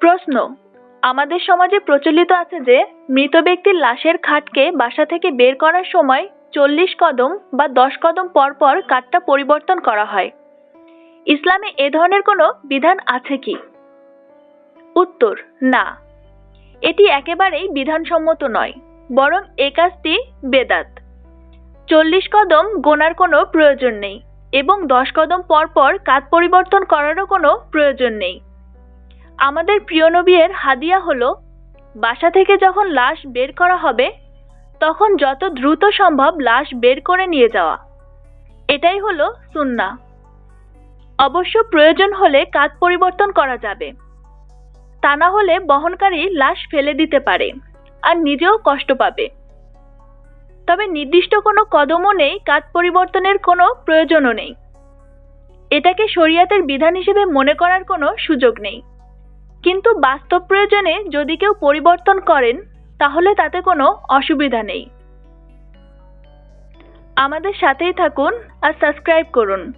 প্রশ্ন। আমাদের সমাজে প্রচলিত আছে যে, মৃত ব্যক্তির লাশের খাটকে বাসা থেকে বের করার সময় চল্লিশ কদম বা দশ কদম পর পর কাঠটা পরিবর্তন করা হয়। ইসলামে এ ধরনের কোনো বিধান আছে কি? উত্তর, না। এটি একেবারেই বিধানসম্মত নয়, বরং এ কাজটি বেদাত। চল্লিশ কদম গোনার কোনো প্রয়োজন নেই এবং দশ কদম পর পর কাত পরিবর্তন করারও কোনো প্রয়োজন নেই। আমাদের প্রিয় নবীর হাদিয়া হলো, বাসা থেকে যখন লাশ বের করা হবে, তখন যত দ্রুত সম্ভব লাশ বের করে নিয়ে যাওয়া। এটাই হলো সুন্না। অবশ্য প্রয়োজন হলে কাত পরিবর্তন করা যাবে। তা না হলে বহনকারী লাশ ফেলে দিতে পারে আর নিজেও কষ্ট পাবে। তবে নির্দিষ্ট কোনো কদমও নেই কাত পরিবর্তনের কোনো প্রয়োজনও নেই। এটাকে শরীয়তের বিধান হিসেবে মনে করার কোনো সুযোগ নেই। কিন্তু বাস্তব প্রয়োজনে যদি কেউ পরিবর্তন করেন, তাহলে তাতে কোনো অসুবিধা নেই। আমাদের সাথেই থাকুন আর সাবস্ক্রাইব করুন।